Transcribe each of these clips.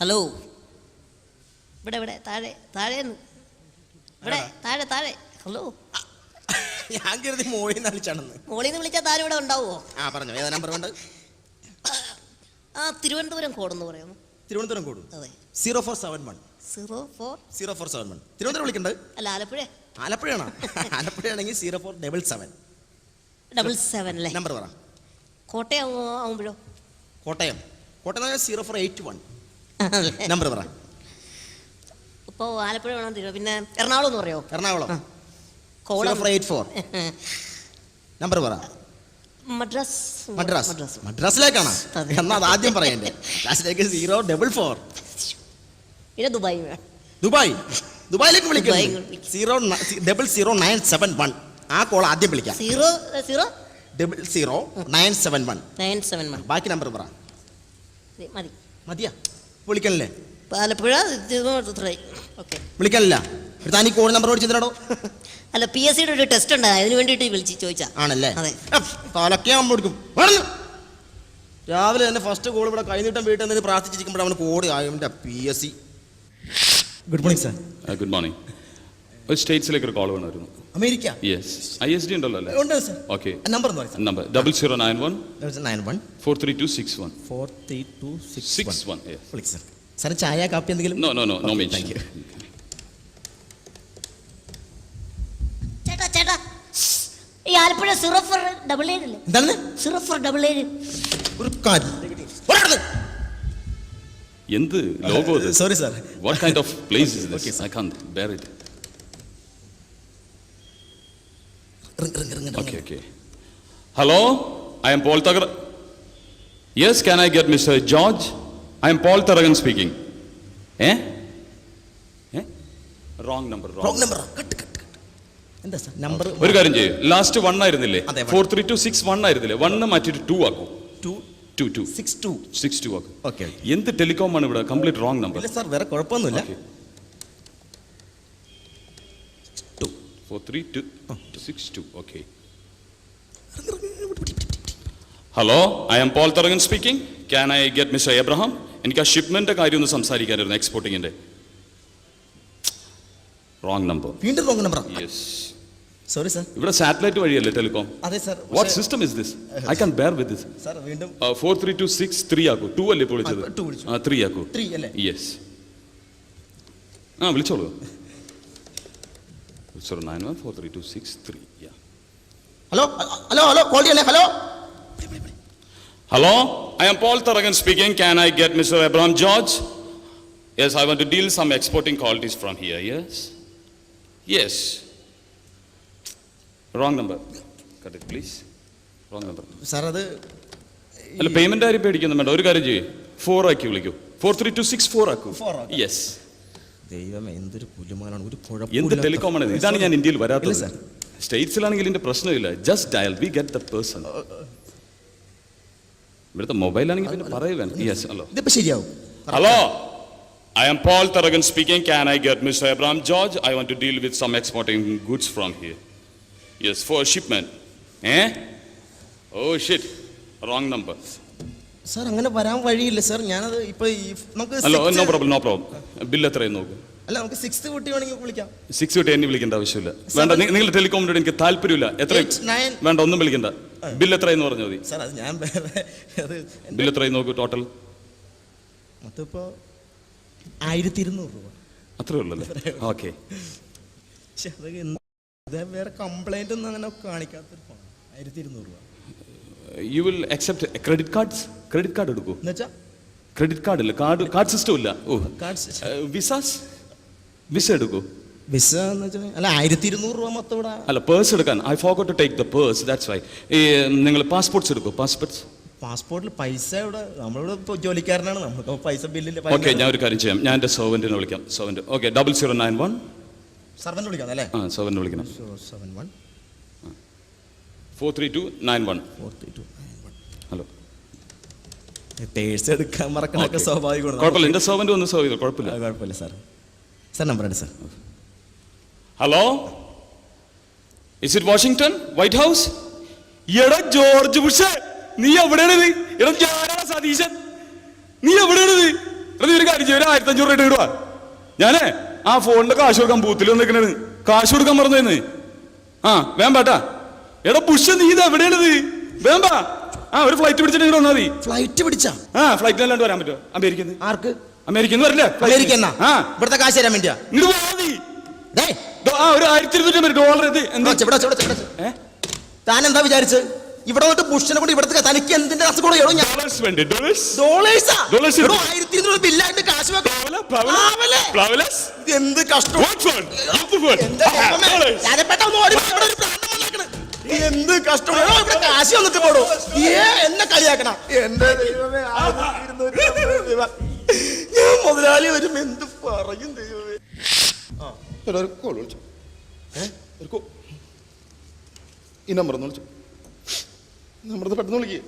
Hello ഇവിടെ ഇവിടെ താഴെ താഴെ ഇവിടെ താഴെ താഴെ. ഹലോ ഞാൻ കരുതി മോളിൽ നിന്ന് വിളിച്ചാണെന്ന് മോളിൽ നിന്ന് വിളിച്ചാൽ താഴെ ഇവിടെ ഉണ്ടാവുമോ ആ പറഞ്ഞു. ഏതാ നമ്പർ ഉണ്ട് ആ തിരുവനന്തപുരം കോടെന്ന് പറയുന്നു. തിരുവനന്തപുരം കോഡ്. അതെ. Zero four seven one zero four zero four seven one Thiruvananthapuram വിളിക്കുന്നുണ്ട് അല്ല ആലപ്പുഴ. ആലപ്പുഴയാണോ? ആലപ്പുഴയാണെങ്കിൽ zero four double seven double seven അല്ലേ നമ്പർ പറ. Kottayam ആവുമ്പോഴോ? Kottayam. Kottayam zero four eight one number പറ. ഇപ്പോൾ ആലപ്പുഴ വേണം തിരുവ പിന്നെ എറണാകുളം എന്ന് പറയോ? Ernakulam. Zero four eight four number പറ. മദ്രാസ്. മദ്രാസ്. മദ്രാസിലേക്കാണ്. എന്നാ അത് ആദ്യം പറയണ്ടേ. മദ്രാസിലേക്ക് സീറോ ഡബിൾ ഫോർ പിന്നെ ദുബായ് ദുബായ്. ദുബായിലേക്ക് വിളിക്ക്. Zero double zero nine seven one ആ കോൾ ആദ്യം വിളിക്കാം. Zero zero double zero nine seven one nine seven one. ബാക്കി നമ്പർ പറ. മതി. മതിയാ. വിളിക്കണല്ലേ? ആലപ്പുഴ ഓക്കെ വിളിക്കാനില്ല താൻ ഈ കോഡ് നമ്പർ ഓടിച്ചിട്ടോ അല്ല പി എസ് സിയുടെ ഒരു ടെസ്റ്റ് ഉണ്ട്. അതിന് വേണ്ടിയിട്ട് വിളിച്ച് ചോദിച്ചാ. ആണല്ലേ? അതെ. തലക്കേ നമ്മൾ എടുക്കും. രാവിലെ തന്നെ ഫസ്റ്റ് കോൾ ഇവിടെ കൈനീട്ടം വീട്ടിൽ നിന്ന് പ്രാർത്ഥിച്ചിരിക്കുമ്പോൾ അവന് code ആയതിന്റെ P S C good morning sir good morning ഒരു സ്റ്റേറ്റ്സിലേക്ക് ഒരു കോൾ വേണമായിരുന്നു. America. Yes I S D ഉണ്ടല്ലോ അല്ലേ? ഉണ്ട് സർ ഓക്കെ നമ്പർ എന്ന് sir number double zero nine one nine one four three two six one four three two six six one വിളിക്കും sir sir ചായ കാപ്പി എന്തെങ്കിലും? No no no no mean thank you. ചേട്ടാ ചേട്ടാ. ഈ Alappuzha സിറഫർ double ഏഴ് അല്ലേ എന്താണ്? സിറഫർ ഫോർ ഡബിൾ ഏഴ് ഒരു കാര്യം. എന്ത് logo sorry sir what kind of place is this I can bear it Okay, I'm Paul തകർ yes can I get mister George I'm Paul am speaking a number. Wrong. Wrong number cut cut cut എന്താ sir? Number ഒരു കാര്യം ചെയ്യൂ. Last one ആയിരുന്നില്ലേ. Four three two six one ആയിരുന്നില്ലേ? One മാറ്റിട്ട് two ആക്കൂ. Two two two six two six two ആക്കൂ. Okay എന്ത് telecom ആണ് ഇവിടെ? കംപ്ലീറ്റ് റോങ് നമ്പർ ഇല്ല സാർ വേറെ കുഴപ്പമൊന്നുമില്ല two four three two six two okay hello I'm Paul Tharangan speaking can I get mister Abraham എനിക്ക് ആ shipment കാര്യം ഒന്ന് സംസാരിക്കാനായിരുന്നു എക്സ്പോർട്ടിങ്ങിന്റെ റോങ് നമ്പർ വീണ്ടും wrong number yes sorry sir ഇവിടെ സാറ്റലൈറ്റ് വഴിയല്ലേ ടെലികോം അതെ sir what system is this I can bear with this sir വീണ്ടും four three two six three ആക്കൂ. Two അല്ലേ ഇപ്പോൾ വിളിച്ചത്? ആ, വിളിച്ചു. ആ ത്രീ ആക്കൂ. ത്രീ അല്ലേ? യെസ് ആ വിളിച്ചോളൂ. Zero nine one four three two six three hello hello hello call ചെയ്യല്ലേ hello Hello, I am Paul Taragan speaking. Can I get Mr. Abraham George? Yes, I want to deal some exporting qualities from here. Yes? Yes. Wrong number. Cut it, please. Wrong number. Sir അത് അല്ല payment കാര്യം പേടിക്കുന്നു വേണ്ട ഒരു കാര്യം ചെയ്യേ four ആക്കി വിളിക്കൂ four three two six four ആക്കൂ yes ദൈവം എന്തൊരു പുലുമാനാണ് ഒരു എന്ത് ടെലികോം ആണ് ഇത്? ഇതാണ് ഞാൻ ഇന്ത്യയിൽ വരാത്തത്. സ്റ്റേറ്റ്സിലാണെങ്കിൽ ഇതിന്റെ പ്രശ്നമില്ല just dial we get the person ഇവിടുത്തെ മൊബൈലാണെങ്കിൽ പിന്നെ പറയുക യെസ് ഹലോ ഇതിപ്പോ ശരിയാവും Hello, I am Paul Taragan speaking. Can I get Mr. Abraham George? I want to deal with some exporting goods from here. Yes, for shipment. Eh? Oh shit, wrong number. Sir അങ്ങനെ വരാൻ വഴിയില്ല sir ഞാനത് ഇപ്പൊ ഈ നമുക്ക് hello no problem no problem bill എത്രയും നോക്കും. അല്ല നമുക്ക് സിക്സ് കുട്ടി വേണമെങ്കിൽ വിളിക്കാം. സിക്സ് കുട്ടി എന്നെ വിളിക്കേണ്ട ആവശ്യമില്ല. വേണ്ട നിങ്ങൾ ടെലികോമിനോട് എനിക്ക് താല്പര്യമില്ല. എത്ര വേണ്ട ഒന്നും വിളിക്കണ്ട. ബില്ല് എത്രയെന്ന് പറഞ്ഞു മതി. സാർ അത് ഞാൻ ബില്ല് എത്രയും നോക്കൂ ടോട്ടൽ മൊത്തം ഇപ്പോ ആയിരത്തി ഇരുന്നൂറ് രൂപ. അത്രേ ഉള്ളല്ലേ? ഓക്കെ വേറെ കംപ്ലൈന്റ് ഒന്നും അങ്ങനെ കാണിക്കാത്തൊരു ഫോൺ ആയിരത്തി ഇരുന്നൂറ് രൂപ. You will accept credit cards credit card എടുക്കൂ. എന്നുവെച്ചാ? ക്രെഡിറ്റ് കാർഡ് ഇല്ല. കാർഡ് കാർഡ് സിസ്റ്റം ഇല്ല. ഓ. കാർഡ് വിസാസ് വിസ എടുക്കൂ. വിസ എന്ന് വെച്ചാൽ അല്ല ആയിരത്തി ഇരുന്നൂറ് രൂപ മൊത്തം ഇവിടെ അല്ല പേഴ്സ് എടുക്കാൻ. I forgot to take the purse that's why ഈ നിങ്ങൾ പാസ്പോർട്ട്സ് എടുക്കൂ പാസ്പോർട്ട്സ് പാസ്പോർട്ടിൽ പൈസ ഇവിടെ നമ്മളിവിടെ ഇപ്പോൾ ജോലിക്കാരനാണ്. നമുക്ക് പൈസ ബില്ലില്ല ഓക്കെ ഞാൻ ഒരു കാര്യം ചെയ്യാം. ഞാൻ എന്റെ സെർവന്റിനെ വിളിക്കാം. Servant okay double zero nine one വിളിക്കാം അല്ലേ? ആ സെർവന്റ് വിളിക്കണം. Seven one four three two nine one four three two hello purse എടുക്കാൻ മറക്കണമൊക്കെ സ്വാഭാവികമാണ്. കുഴപ്പമില്ല. എന്റെ സെർവന്റ് ഒന്ന് ചെയ്തു കുഴപ്പമില്ല. ആ, കുഴപ്പമില്ല സാർ സാർ നമ്പർ ഉണ്ട് sir hello is it Washington White House എടാ ജോർജ് ബുഷ് നീ എവിടെയാണിത് എടാ ഞാനാ സതീശൻ. നീ എവിടെയാണിത് എടാ നീ ഒരു കാര്യം ചെയ്യും. ഒരു ആയിരത്തി അഞ്ഞൂറ് രൂപ ഇടുവാ. ഞാനേ ആ ഫോണിന്റെ കാശ് കൊടുക്കാൻ ബൂത്തിൽ വന്നിരിക്കണത്. കാശ് കൊടുക്കാൻ മറന്നേന്ന് ആ വേമ്പാട്ടാ. എടാ ബുഷ് നീ ഇത് എവിടെയാണിത് വേമ്പാ. ആ ഒരു ഫ്ലൈറ്റ് പിടിച്ചിട്ട് ഇങ്ങോട്ട് വന്നാൽ മതി. ഫ്ലൈറ്റ് പിടിച്ചാ? ആ ഫ്ലൈറ്റിൽ അല്ലാണ്ട് വരാൻ പറ്റുമോ? അമേരിക്കന്ന് ആർക്ക്? അമേരിക്കന്ന് വരില്ലേ? അമേരിക്ക എന്നാ? ആ. ഇവിടുത്തെ കാശ് തരാൻ വേണ്ടിയാ? ഇങ്ങോട്ട് പോയാ മതി. ആ ഒരു ആയിരത്തി ഇരുന്നൂറ്റി ഡോളർ ഇത്. എന്താ? ഇവിടെ ഇവിടെ ഇവിടെ. ഏ? താൻ എന്താ വിചാരിച്ച്? ഇവിടെ വന്നിട്ട് ബുഷിനെ കൊണ്ട് ഇവിടുത്തെ തനിക്ക് എന്തിന്റെ ഇത് എന്ത്? കഷ്ടം. എന്ത് കഷ്ടം? ഇവിടെ കാശി വന്നിട്ട് പോടോ. ഏ എന്നെ കളിയാക്കണ. എന്റെ ദൈവമേ. ഞാൻ മുതലാളി വരും എന്ത് പറയും ദൈവമേ. ഒരു കോൾ വിളിച്ചു. ഒരു കോ ഈ നമ്പർ ഒന്ന് വിളിച്ചു. നമ്പർ പെട്ടെന്ന് വിളിക്കേ.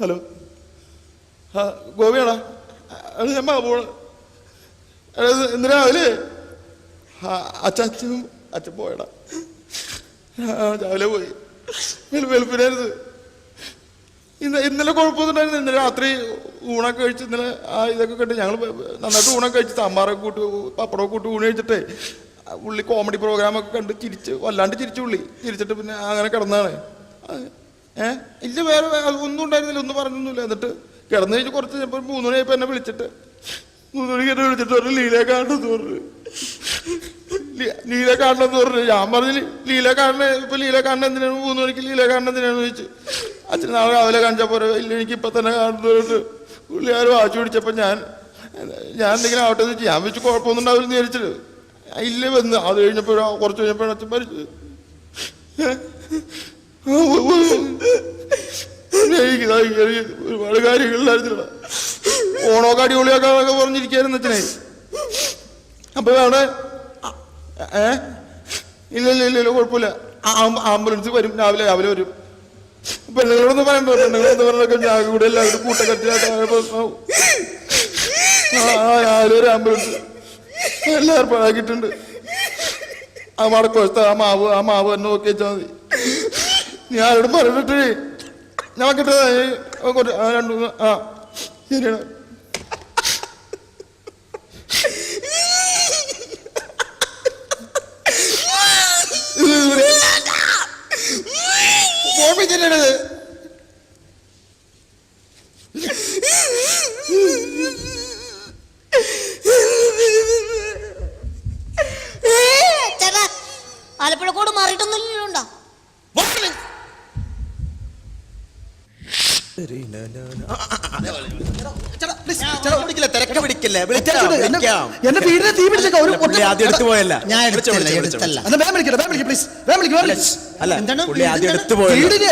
ഹലോ. ഗോപിയാടാ അത് ഞാൻ പോണ് എന്തിനാ ആ അച്ഛനും അച്ഛൻ പോയടാ. രാവിലെ പോയി. വെളു വെളുപ്പിനായിരുന്നു ഇന്ന് ഇന്നലെ കുഴപ്പമൊന്നുണ്ടായിരുന്നു ഇന്നലെ രാത്രി ഊണൊക്കെ കഴിച്ച് ഇന്നലെ ആ ഇതൊക്കെ കണ്ട് ഞങ്ങൾ നന്നായിട്ട് ഊണൊക്കെ കഴിച്ച് സാമ്പാറൊക്കെ കൂട്ടി പപ്പടമൊക്കെ കൂട്ടി ഊണ് കഴിച്ചിട്ടേ ഉള്ളി കോമഡി പ്രോഗ്രാമൊക്കെ കണ്ട് ചിരിച്ച് വല്ലാണ്ട് ചിരിച്ചു ഉള്ളി. ചിരിച്ചിട്ട് പിന്നെ അങ്ങനെ കിടന്നാണ്. ഏഹ് ഇല്ല വേറെ ഒന്നും ഉണ്ടായിരുന്നില്ല. ഒന്നും പറഞ്ഞൊന്നുമില്ല. എന്നിട്ട് കിടന്നു കഴിഞ്ഞ് കുറച്ച് കഴിഞ്ഞപ്പോൾ മൂന്ന് മണിയായപ്പോൾ എന്നെ വിളിച്ചിട്ട് മൂന്ന് മണിക്ക് എന്നെ വിളിച്ചിട്ട് പറഞ്ഞു ലീല കാണുന്നു പറഞ്ഞു. ലീല കാണണമെന്ന് പറഞ്ഞു. ഞാൻ പറഞ്ഞു "ലീ- ലീല കാണണ ഇപ്പൊ ലീല കാണണ എന്തിനാണ്? മൂന്ന് മണിക്ക് ലീല കാണണ എന്തിനാണ്? ചോദിച്ചു. അച്ഛൻ നാളെ രാവിലെ കാണിച്ചാൽ പോരെ ഇല്ല എനിക്ക് ഇപ്പൊ തന്നെ കാണുന്നു പറഞ്ഞിട്ട്. പുള്ളിയാർ വാച്ച് പിടിച്ചപ്പോ ഞാൻ ഞാൻ എന്തെങ്കിലും ആവട്ടെ എന്ന് വെച്ചാൽ ഞാൻ വെച്ച് കുഴപ്പമൊന്നും ഉണ്ടാവില്ലെന്ന് വിചാരിച്ചിട്ട് ഇല്ല വന്ന്. അത് കഴിഞ്ഞപ്പോഴോ കുറച്ച് കഴിഞ്ഞപ്പോഴാണ് അച്ഛൻ മരിച്ചത് ഒരുപാട് കാര്യങ്ങളിലായിരുന്നില്ല ഓണമൊക്കെ അടിപൊളിയാക്കാന്നൊക്കെ പറഞ്ഞിരിക്കായിരുന്നു അച്ഛനെ. അപ്പൊ അവിടെ ഏ? ഇല്ല ഇല്ല കുഴപ്പമില്ല. ആംബുലൻസ് വരും രാവിലെ രാവിലെ വരും. പെണ്ണുങ്ങളൊന്നും പറയണ്ട? പെണ്ണുങ്ങളൊന്നും പറഞ്ഞൊക്കെ ഞാൻ കൂടെ എല്ലാവരും കൂട്ടക്കട്ടിലായിട്ട് പ്രശ്നമാവും. രാവിലെ ഒരു ആംബുലൻസ് എല്ലാം ഏർപ്പാടാക്കിയിട്ടുണ്ട്. ആ മടക്കുവശത്ത് ആ മാവ് ആ മാവ് തന്നെ നോക്കി വെച്ചാൽ മതി ഞാനോട് പറഞ്ഞിട്ട് ഞാൻ കിട്ടുന്നത് രണ്ടു ആ ശരിയാണ്. ഓർമ്മിച്ചിട്ടാണ് ചേട്ടാ മാറിയിട്ടൊന്നും കോട് മാറിയിട്ടൊന്നുമില്ലല്ലോ ഉണ്ടോ ചേട്ടാ, please, ചേട്ടാ, വിളിക്കില്ല, തിരക്ക് പിടിക്കില്ല. വിളിക്കാം, വിളിക്കാം. എന്റെ വീടിനെ തീ പിടിച്ചേക്ക ഒരു ആദ്യം എടുത്തു പോയല്ല. ഞാൻ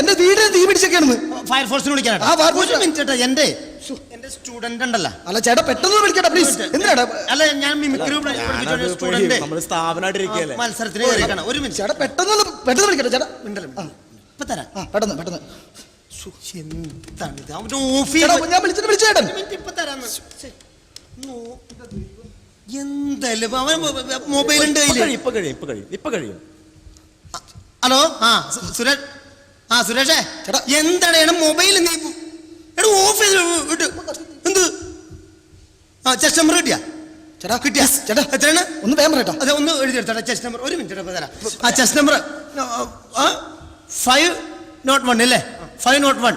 എന്റെ വീടിനെ തീ പിടിച്ചേക്കാണെന്ന്. ഫയർഫോഴ്സിന് വിളിക്കാനാണ് ആ, ഫയർഫോഴ്സിന്. ഒരു മിനിറ്റ് എന്റെ എന്റെ സ്റ്റുഡന്റ് ഉണ്ടല്ലോ. അല്ല ചേട്ടാ പെട്ടെന്ന് വിളിക്കട്ടെ പ്ലീസ് എന്തിനാടാ അല്ല ഞാൻ മിമിക്രി സ്റ്റുഡന്റ് മത്സരത്തിന് ഒരു മിനിറ്റ് ചേട്ടാ പെട്ടെന്ന് പെട്ടെന്ന് വിളിക്കട്ടെ ചേട്ടാ. മിണ്ടല്ലോ ഇപ്പൊ തരാം. ആ പെട്ടെന്ന് പെട്ടെന്ന്. ശ്ശോ, എന്താണ് ഇത്. അവന്റെ ചേട്ടാ ഓഫീസ് ഞാൻ വിളിച്ചിട്ട് വിളിച്ചേട്ടൻ. ഇപ്പൊ തരാന്ന്. എന്തായാലും അവൻ മൊബൈൽ ഉണ്ട് ഇപ്പൊ കയ്യിൽ ഇപ്പൊ കഴിയും ഇപ്പൊ കഴിയും ഇപ്പൊ കഴിയും. ഹലോ? ആ സുരേഷ് ആ സുരേഷേ. ചേട്ടാ. എന്താണ് മൊബൈൽ നീ എടാ ഓഫീസിൽ വിട്ട് എന്ത്? ആ ചെസ് നമ്പർ കിട്ടിയാ? ചേട്ടാ കിട്ടിയാ? ചേട്ടാ എത്രയാണ്? ഒന്ന് വേഗം പറയട്ടാ. അതെ ഒന്ന് എഴുതിയെടുത്തോട്ടെ. ചെസ് നമ്പർ ഒരു മിനിറ്റ് തരാം. ആ chess number five note one അല്ലേ? Five note one.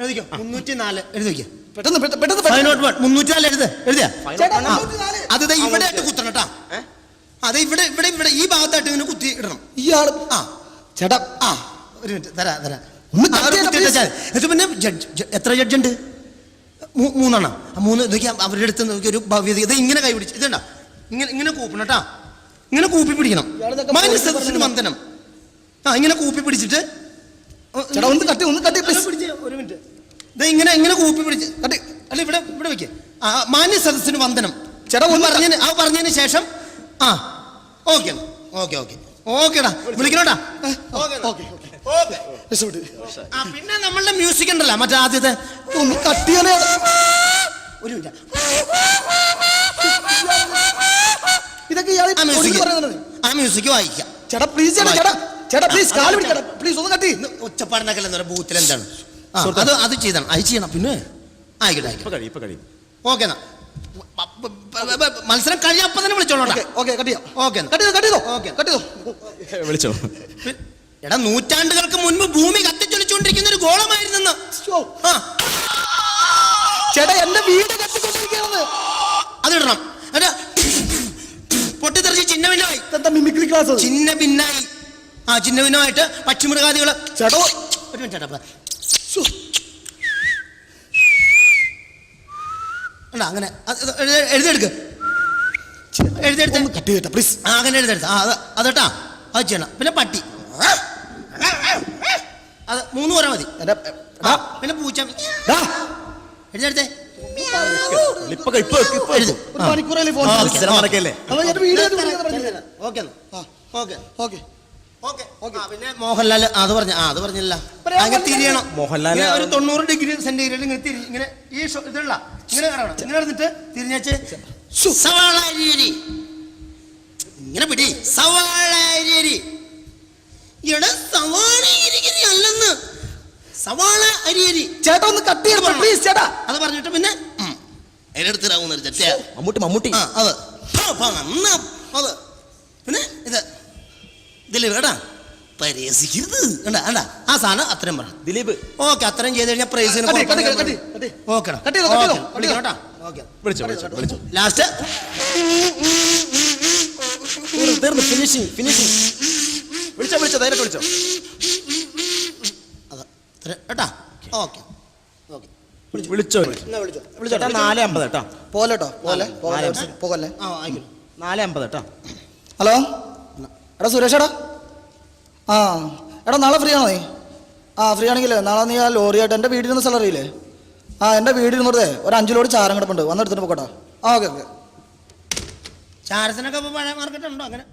എഴുതിക്കോ. മുന്നൂറ്റി നാല് എഴുതിക്കോ പെട്ടെന്ന് പെട്ടെന്ന് ഫൈവ്. Not one. മുന്നൂറ്റി നാല് എഴുത്. എഴുതിയാ. അത് ദേ ഇവിടെ ആയിട്ട് കുത്തണം കേട്ടാ. അതെ ഇവിടെ ഇവിടെ ഇവിടെ ഈ ഭാഗത്തായിട്ട് ഇങ്ങനെ കുത്തി ഇടണം. ഇയാൾ ആ. ചേട്ടാ. ആ. ഒരു മിനിറ്റ് തരാ തരാ. എന്നിട്ട് പിന്നെ ജഡ്ജ് എത്ര ജഡ്ജ് ഉണ്ട് മൂന്നെണ്ണം. ആ മൂന്ന് ഇതൊക്കെ അവരുടെ അടുത്ത് നോക്കി ഒരു ഭവ്യത ഇത് ഇങ്ങനെ കൈ പിടിച്ച് ഇതുണ്ട? ഇങ്ങനെ ഇങ്ങനെ കൂപ്പണം കേട്ടാ. ഇങ്ങനെ കൂപ്പി പിടിക്കണം. മാന്യ വന്ദനം ആ ഇങ്ങനെ കൂപ്പി പിടിച്ചിട്ട് ചേട്ടാ ഒന്ന് കട്ടി ഒന്ന് കട്ടി പ്ലീസ് ഒരു മിനിറ്റ്. ഇങ്ങനെ ഇങ്ങനെ കൂപ്പി പിടിച്ച്. കട്ടി. അല്ല ഇവിടെ ഇവിടെ വെക്കേ. ആ മാന്യ സദസ്സിന് വന്ദനം. ചേട്ടാ ഒന്ന് പറഞ്ഞതിന് ആ പറഞ്ഞതിന് ശേഷം ആ. Okay okay okay. ഓക്കേടാ. വിളിക്കണോട്ടാ പിന്നെ നമ്മളുടെ മ്യൂസിക് ഉണ്ടല്ലോ. മറ്റേ ആദ്യത്തെ. ഒന്ന് കട്ടിയാണ് ഒരു മിനിറ്റ്. ഇതൊക്കെ ആ മ്യൂസിക് വായിക്കാം. ചേട്ടാ പ്ലീസ് ചേട്ടാ ചേട്ടാ ചേട്ടാ പ്ലീസ് കാൽ പിടിക്കടാ പ്ലീസ് ഒന്ന് കട്ടി ഒച്ചപ്പാടിനൊക്കെ എന്താ ബൂത്തിൽ എന്താണ്? അത് അത് ചെയ്താണ്. അത് ചെയ്യണം. പിന്നെ? ആയിക്കോട്ടെ ഓക്കെ എന്നാ. മത്സരം കഴിയാ അപ്പം തന്നെ വിളിച്ചോളൂട്ടാ ഓക്കെ ഓക്കെ കട്ട് ചെയ്യാം. ഓക്കെ കട്ട് ചെയ്തോ കട്ട് ചെയ്തോ? ഓക്കെ. കട്ട് ചെയ്തോ? വിളിച്ചോ? എടാ നൂറ്റാണ്ടുകൾക്ക് മുൻപ് ഭൂമി കത്തിച്ചൊലിച്ചുകൊണ്ടിരിക്കുന്ന ഒരു ഗോളമായിരുന്നു ചേട്ടാ എന്റെ വീട് അതിടണം പൊട്ടിത്തെറിച്ച് ചിന്ന ഭിന്നമായി മിമിക്രി ക്ലാസ് ചിന്ന ഭിന്നായി ആ ചിന്ന ഭിന്നമായിട്ട് പക്ഷിമൃഗാദികൾ ചേട്ടോ ഒരു മിനിറ്റ് ചേട്ടാ. അല്ല അങ്ങനെ അത് എഴുതിയെടുക്ക്. എഴുതിയെടുത്ത്. കട്ട് ചെയ്യട്ടെ പ്ലീസ് ആ അങ്ങനെ എഴുതിയെടുത്ത്. ആ അത് അതട്ടാ. അത് ചെയ്യണം. പിന്നെ പട്ടി. അത് മൂന്ന് കുറ മതി. പിന്നെ പൂച്ച. എഴുതിയെടുത്തേ. Okay okay. ഓക്കെ. പിന്നെ മോഹൻലാൽ അത് പറഞ്ഞ ആ അത് പറഞ്ഞില്ല. അങ്ങനെ തിരിയണം. മോഹൻലാൽ ഒരു തൊണ്ണൂറ് ഡിഗ്രി സെന്റിഗ്രേഡ് ഇങ്ങനെ തിരി ഇങ്ങനെ ഈ ഇതുള്ള ഇങ്ങനെ കറങ്ങണം ഇങ്ങനെ എടുത്തിട്ട് തിരിഞ്ഞേച്ച്. സവാള അരിയരി. ഇങ്ങനെ പിടി. സവാള അരിയരി. എടാ സവാള അരിയരി അല്ലെന്ന്. സവാള അരിയരി. ചേട്ടാ ഒന്ന് കട്ട് ചെയ്യണം പ്ലീസ് ചേട്ടാ. അത് പറഞ്ഞിട്ട് പിന്നെ ചേട്ടാ. മമ്മൂട്ടി മമ്മൂട്ടി അത്. പിന്നെ ഇത്. ഇതിൽ കേട്ടാ പരിഹസിക്കരുത് കണ്ടാ കണ്ടാ ആ സാധനം അത്രയും പറ. ദിലീപ്. ഓക്കെ അത്രയും ചെയ്ത് കഴിഞ്ഞാൽ പ്രൈസ് ലാസ്റ്റ്. തീർന്നു, ഫിനിഷിങ് ഫിനിഷിങ് വിളിച്ചോ വിളിച്ചോ ധൈര്യം വിളിച്ചോ. കേട്ടാ? ഓക്കെ. വിളിച്ചോ. വിളിച്ചോ നാല് അമ്പത് കേട്ടോ. പോലെട്ടോ പോലെ പോകല്ലേ? നാല് അമ്പത് കേട്ടോ. ഹലോ? എടാ സുരേഷ് എടാ. ആ എടാ നാളെ ഫ്രീ ആണോ നീ? ആ ഫ്രീ ആണെങ്കിൽ നാളെ നീ ആ ലോറിയായിട്ട് എന്റെ വീടിന് നിന്ന് സ്ഥലം അറിയില്ലേ ആ എന്റെ വീടിന് വെറുതെ ഒരു അഞ്ച് ലോഡ് ചാരം കിടപ്പുണ്ട്. വന്നെടുത്തിട്ട് പോകട്ടോ ആ ഓക്കെ ഓക്കെ ചാരത്തിനൊക്കെ പഴയ മാർക്കറ്റ് ഉണ്ടോ അങ്ങനെ?